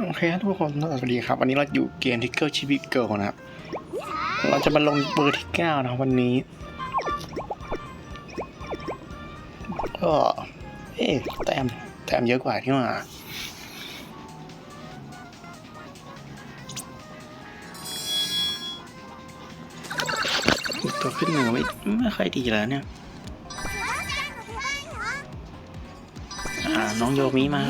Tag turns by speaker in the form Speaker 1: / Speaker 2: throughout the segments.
Speaker 1: โอเคครับทุกคนสวัสดีครับวันนี้เราอยู่เกมทิกเกิลชีวิตเกิลนะครับ เราจะมาลงเบอร์ที่9นะครับวันนี้ ก็เอ๊ะแต้มแต้มเยอะกว่าที่มาตัวขึ้นหนึ่งไม่ไม่ค่อยดีแล้วเนี่ยอ่าน้องโยมิมา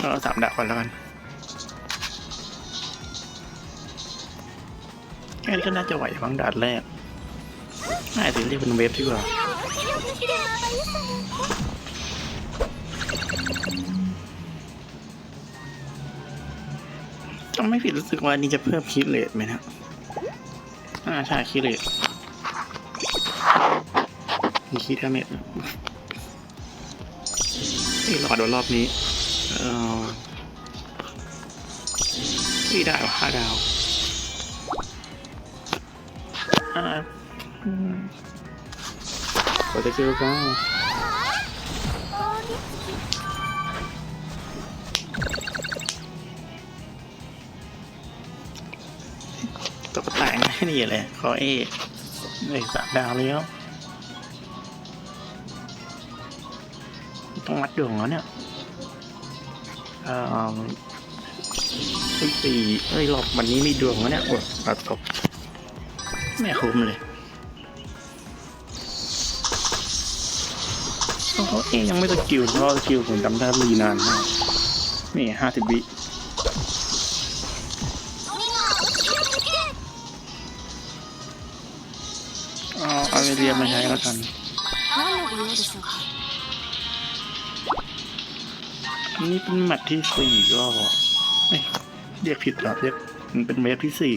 Speaker 1: เราสามดาวก่อนแล้วกันแค่นี้ก็น่าจะไหวบ้งดาดแรกน่าจะเรียกเป็นเวฟดีกว่าจำไม่ผิดรู้สึกว่านี่จะเพิ่มคิดเลทไหมนะอ่าใช่คิดเลทมีคิดแค่เม็ดเอ้ยรอดูรอบนี้ เออไม่ได้ว่ะห้าดาวอ่าอืมกดตะคิวก็ตกแต่งให้ดีเลยขอเอเลยสามดาวแล้วต้องมัดดวงแล้วเนี่ยเอ่อที่สี่เอ้ยหลบวันนี้มีดวงแล้วเนี่ยโอ้ตัดตกไม่คุ้มเลยเขาเอ๊ยยังไม่สกิลเพราะสกิลผมจำได้รีนานมากนี่ห้าสิบวิเอาเอาไปเรียนมาใช้แล้วกัน นี่เป็นแมัดที่สี่ก็เรียกผิดหรอเรียกมันเป็นเวฟที่สี่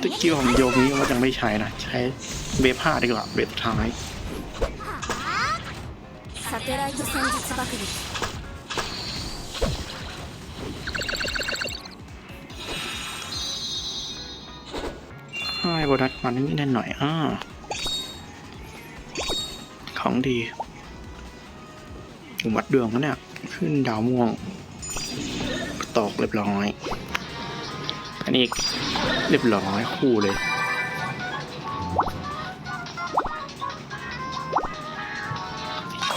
Speaker 1: ตะกี้ของโยมนี้ว่ายังไม่ใช้นะ ใช้เวฟห้าดีกว่าเวฟท้ายให้โบนัสมานิดหน่อยอ่าของดี วัดดวงแล้วเนี่ย ขึ้นดาวม่วง ตกเรียบร้อย อันนี้เรียบร้อยคู่เลย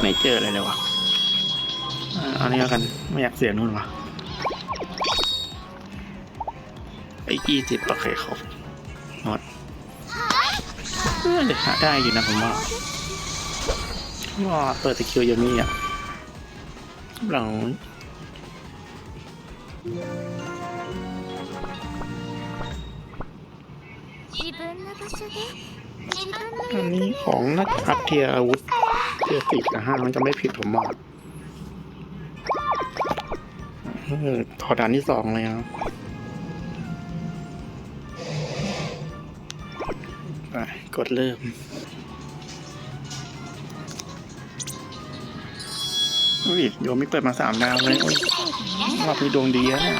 Speaker 1: ไม่เจออะไรเลยวะอันนี้แล้วกัน ไม่อยากเสียนู่นวะไอ้ยี่สิบโอเคครบหมดเออเดี๋ยวหาได้อยู่นะผมว่าว่าเปิดตะคิวยังมีอะ
Speaker 2: Brown.
Speaker 1: อันนี้ของนักอัพเทียอาวุธเทียสิบกับห้ามันจะไม่ผิดผมหมดถอดด่านที่สองเลยครับไปกดเริ่ม อุ้ยโยมไม่เปิดมาสามดาวเลยโอ้ยรอบนี้ดวงดีแล้วเนี่ย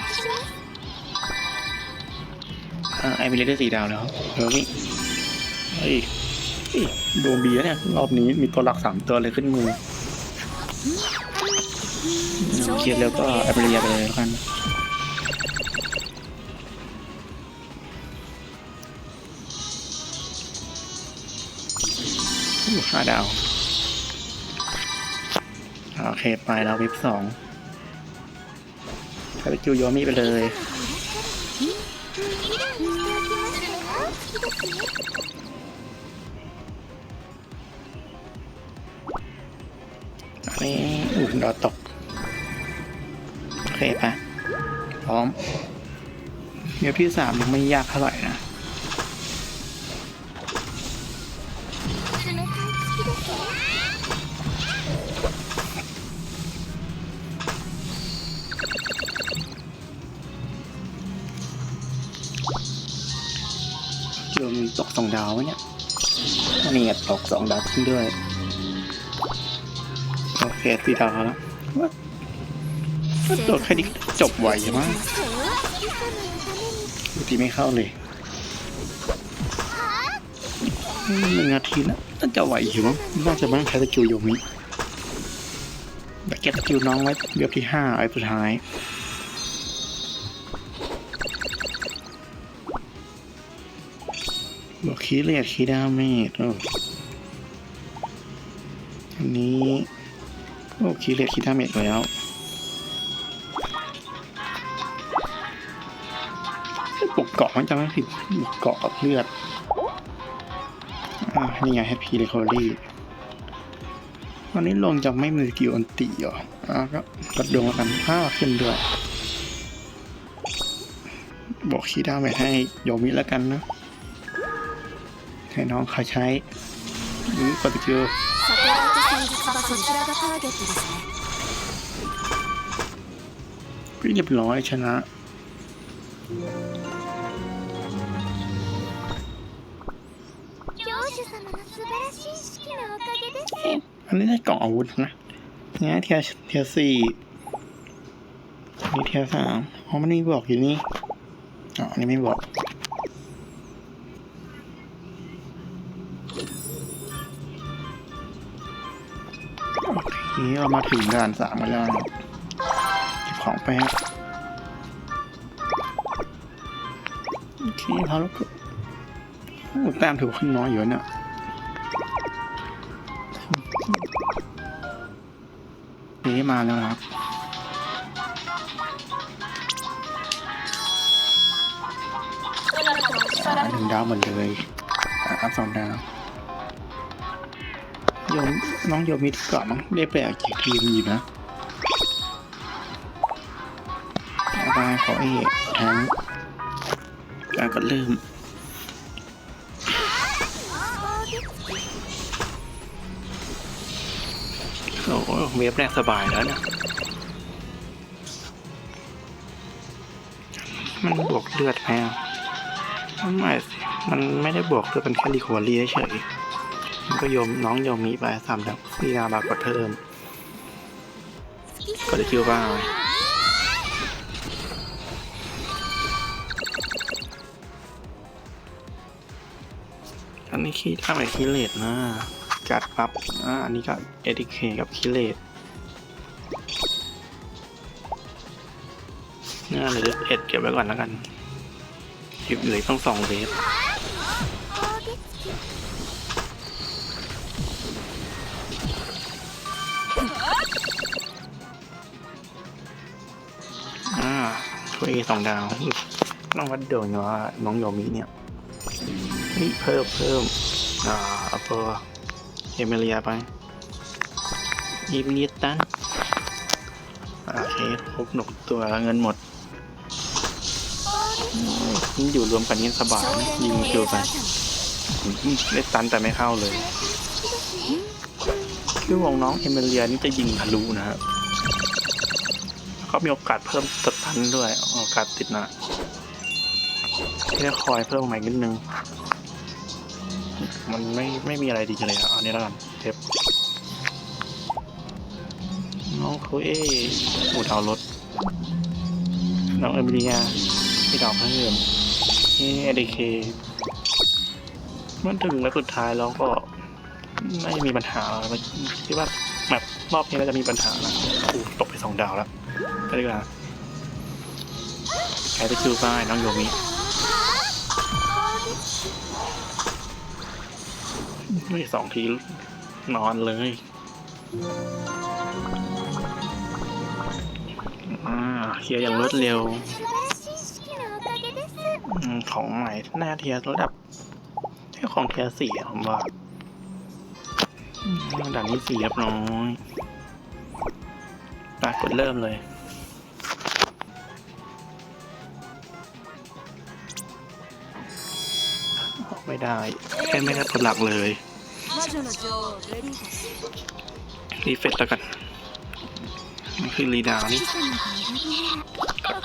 Speaker 1: ไอมิเลได้สี่ดาวแล้วเฮ้ยเฮ้ยดวงดีแล้วเนี่ยรอบนี้มีตัวหลักสามตัวเลยขึ้นมือเคลียร์แล้วก็ไอมิเลียไปเลยแล้วกันห้าดาว โอเคไปแล้ววิปสองคาริคิวโยมิไปเลยอันนี้อุ่นดอตก โอเคปะพร้อมเดี๋ยวพี่สามยังไม่ยากเท่าไหร่นะ เดี๋ยวมีตกสองดาวไหมเนี่ยอันนี้ตกสองดาวขึ้นด้วย โอเคสี่ดาวแล้วว่าว่าตัวแค่นี้จบไวมากปกติไม่เข้าเลยหนึ่งนาทีนะน่าจะไหวอยู่มั้งน่าจะไม่ต้องใช้สกิลโยมิแต่เก็บสกิลน้องไว้เรียบที่ห้าไอ้สุดท้าย บอกคีเรียดคีดาเมจอ,อันนี้โอ้คีเรียดคีดาเมจแล้วปลุกเกาะมันจะไม่ผิดปลุกเกาะกับเลือดอ่านี่ไงแฮปปี้เรคอรี่วันนี้ลงจะไม่มีสกิลอันติเหรออ่าก็กดดงแล้วกันห้าขึ้นด้วย บอกคีดาเมจให้โยมิแล้วกันนะ ให้น้องเขาใช้นี่ปฏิกิ
Speaker 2: ริย
Speaker 1: เรียบร้อยชนะอันนี้ได้กล่องอาวุธนะเนี่ยเทียเทียสี่นี่เทียสามอ๋อมันนี่บอกอยู่นี่อ๋อนี่ไม่บอก โอเคเรามาถึงด่านสามกันแล้วนะจับเก็บของไปครับโอเคพอแล้วก็แต้มถือว่าขึ้นน้อยอยู่นะเนี่ยนี่มาแล้วนะครับหนึ่งดาวหมดเลยอัพสองดาว โยมน้องโยมิที่เกาะมั้งได้แปลกกี่ทีมอยู่นะเอาไปขอเอกทั้งการก็เริ่มโอ้โหเวฟแรกสบายแล้วเนี่ยมันบวกเลือดไหมอะไม่สิมันไม่ได้บวกเลือดเป็นแค่รีคอรี่เฉยๆมัน ก็โยมน้องโยมมีไปสามดับมีนาบากดเพิ่มก็จะคิวบ้างอันนี้คีทำไมคีเลตนะจัดปั๊บอ่าอันนี้ก็เอทีเคกับคิเลตน่าเหลยเอ็ดเก็บไว้ก่อนแล้วกันเก็บเหลือต้องสองเวฟ ถ้วยสองดาวน้องวัดโดยว่าะน้องโยมิเนี่ยนี่เพิ่มเพิ่มอ่าเอาตัวเอเมเลียไปยิมนิดตันโอเคครบหนกตัวแล้วเงินหมดนี่อยู่รวมกันนี่สบายยิงคิวไปได้ตันแต่ไม่เข้าเลย คือของน้องเอเมเลียนี่จะยิงทะลุนะครับ เขามีโอกาสเพิ่มสตันด้วยโอกาสติดนะแค่คอยเพิ่มใหม่นิดนึง มันไม่ไม่มีอะไรดีเลยอะเอาอันนี้แล้วกันเทปน้องคเอ้หูดารถน้องเอเมเลียที่ดาวเพิ่มนี่เอเดเคมันถึงแล้วสุดท้ายแล้วก็ไม่มีปัญหาคิดว่าแบบรอบนี้เราจะมีปัญหานะตกไปสองดาวแล้ว ก็ดีกว่าใครไปสู้ก็น้องโยมีไม่สองทีนอนเลยเคียร์อย่างรวดเร็ว ของใหม่หน้าเทียระดับที่ของเทียสี่ผมว่าดันนี้สี่เรียบร้อยปากกดเริ่มเลย ไม่ได้แค่ไม่ได้ผลหลักเลยรีเฟซแล้วกันมันคือรีดาวนี่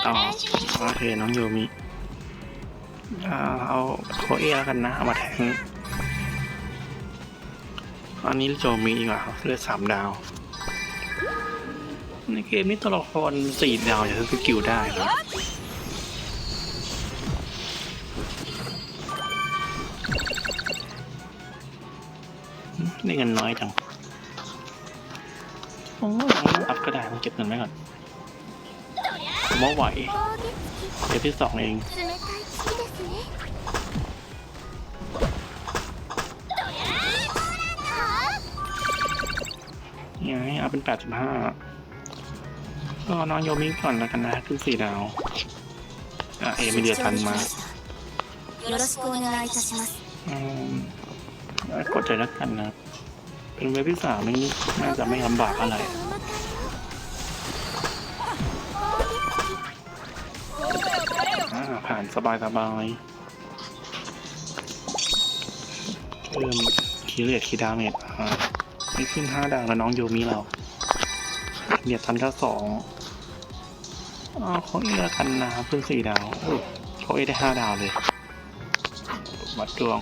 Speaker 1: ต่อโอเคน้องโยมีเอาโคเอะกันนะมาแทงอันนี้โจมีอีกอะเลือดสามดาว ในเกมนี้ตัวละครสี่ดาวจะสกิลได้ครับ ได้เงินน้อยจังโอ้ยอัพก็ได้มันเก็บเงินไว้ก่อนมว่าไหวเดี๋ยวที่สองเองยังไงเอัพเป็นแปดสิบห้าก็น้องโยมิก่อนแล้วกันนะขึ้นสี่ดาวอะเอมิเดียทันมาอืมกดใจแล้วกันนะ เป็นเว็บที่สามนี่น่าจะไม่ลำบากอะไรผ่านสบายสบายเพิ่มคีเรียดคีดาเมจไม่ขึ้นห้าดาวแล้วน้องโยมิเราเดียดทันก็สองอ๋อเขาเอแล้วกันนะขึ้นสี่ดาวเขาเอได้ห้าดาวเลย วัดดวง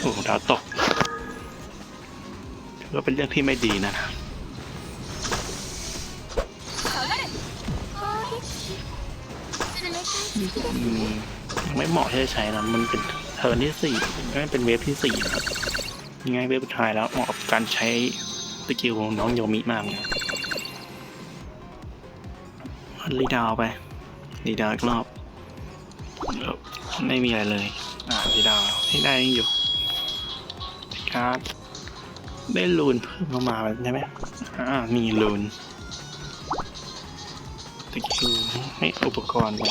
Speaker 1: โอ้ดาวตก ก็เป็นเรื่องที่ไม่ดีนะไม่เหมาะที่จะใช้นะมันเป็นเทอร์นที่สี่ไม่เป็นเวฟที่สี่นะครับยังไงเวฟท้ายแล้วเหมาะกับการใช้สกิลน้องโยมิมากนะรีดาวไปรีดาวอีกรอบ ไม่มีอะไรเลย อ่ารีดาวที่ได้ยังอยู่ครับ ได้ลูนเพิ่มเข้ามาใช่ไหมอ่ามีลูนสกิลให้อุปกรณ์ไป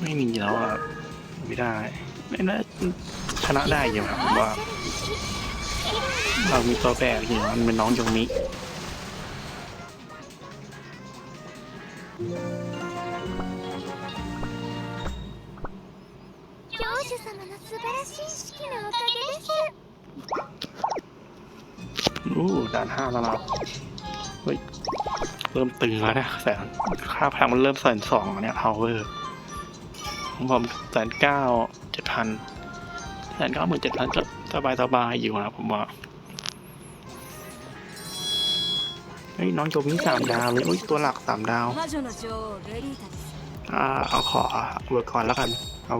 Speaker 1: ไม่มีแล้วอ่ะ ไม่ได้ ไม่น่าชนะได้อยู่ครับผมว่า เรามีตัวแบกอยู่มันเป็นน้องยงมิ
Speaker 2: 教主様の素晴らしい指揮のおかげです
Speaker 1: อู้ด่านห้าแล้วเราเฮ้ย เริ่มตึงแล้วเนี่ยแสนค่าพลังมันเริ่มแสนสองเนี่ยพาวเวอร์ผมแสนเก้าเจ็ดพันแสนเก้าหมื่นเจ็ดพันก็สบายสบายอยู่นะผมว่าเฮ้ยน้องโจมิสามดาวเลยโอ้ยตัวหลักสามดาวอ่าเอาขอเวิร์กก่อนแล้วกัน เอา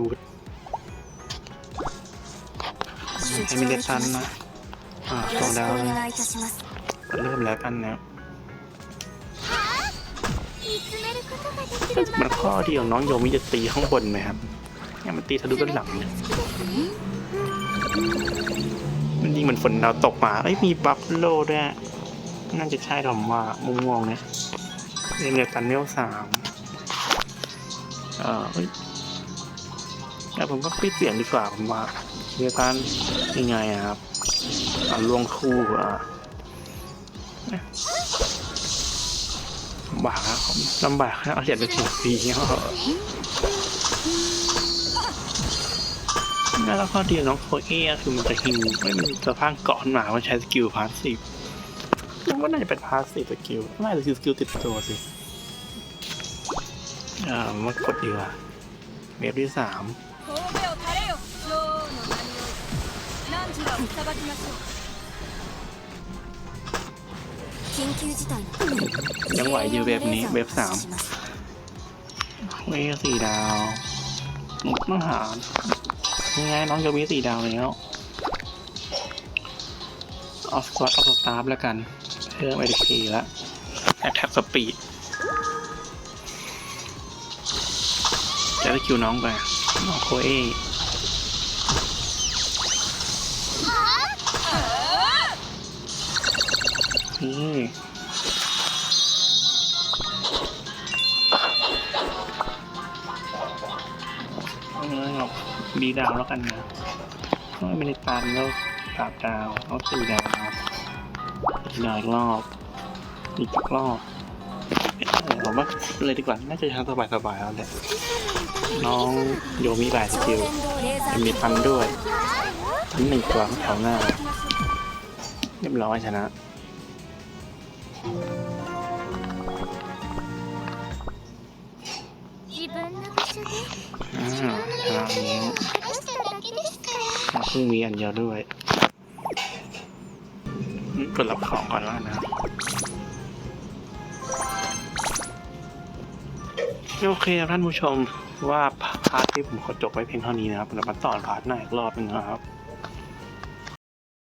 Speaker 1: ให้มีเดซันนะ อะสองดาวเริ่มแล้วกันนะมันข้อที่ของน้องโยมิจะตีข้างบนไหมครับเนี่ยมันตีทะลุด้านหลังมันยิงเหมือนฝนดาวตกมา เอ้ยมีบัฟโลด้วยน่าจะใช่หรอมว่ามุม่วงๆนี่ยเรียนเดียวกันเลเวลสามเออเฮ้ยแต่ผมก็ปิดเสียงดีกว่าผมว่าเดียวกันยังไงครับ อ่าลวงคู่อะลำบากครับลำบากนะเอาเหรียญไปเสียฟรีเนี่ยแล้วข้อดีของน้องโคเอคือมันจะหิงไม่มันจะพังเกาะขึ้นมามันใช้สกิลพาสซีฟมันก็น่าจะเป็นพาสซีฟสกิลไม่แต่คือสกิลติดตัวสิ อ่ามากดดีกว่าเวฟที่สาม ยังไหวอยู่เว็บนี้เว็บสามเวสี่ดาวมุกมหารยังไงน้องจะวีสี่ดาวแล้วออฟสควอตออฟสตาร์แล้วกัน เพิ่มไอเดคีแล้วแอทแทกสปีดจะได้คิวน้องไปน้องโคเอ นี่เอาเลยเอาดีดาวแล้วกันนะไม่ได้ตันแล้วสามดาวแล้วสี่ดาวอีกหน่อยอีกรอบอีกรอบเออผมว่าเลยดีกว่า น่าจะทำสบายๆแล้วแหละน้องโยมิบายสกิลมีพันด้วยทั้งหนึ่งตัวแถวหน้า เรียบร้อยชนะ
Speaker 2: 自分の場所で
Speaker 1: อ่าชนะนี้
Speaker 2: 話しただけですから
Speaker 1: มาเพิ่งมีอันเดียวด้วยอืมกดรับของก่อนแล้วกันนะ โอเคครับท่านผู้ชมว่าพาร์ทที่ผมขอจบไว้เพียงเท่านี้นะครับเรามาต่อพาร์ทหน้าอีกรอบหนึงนะครับ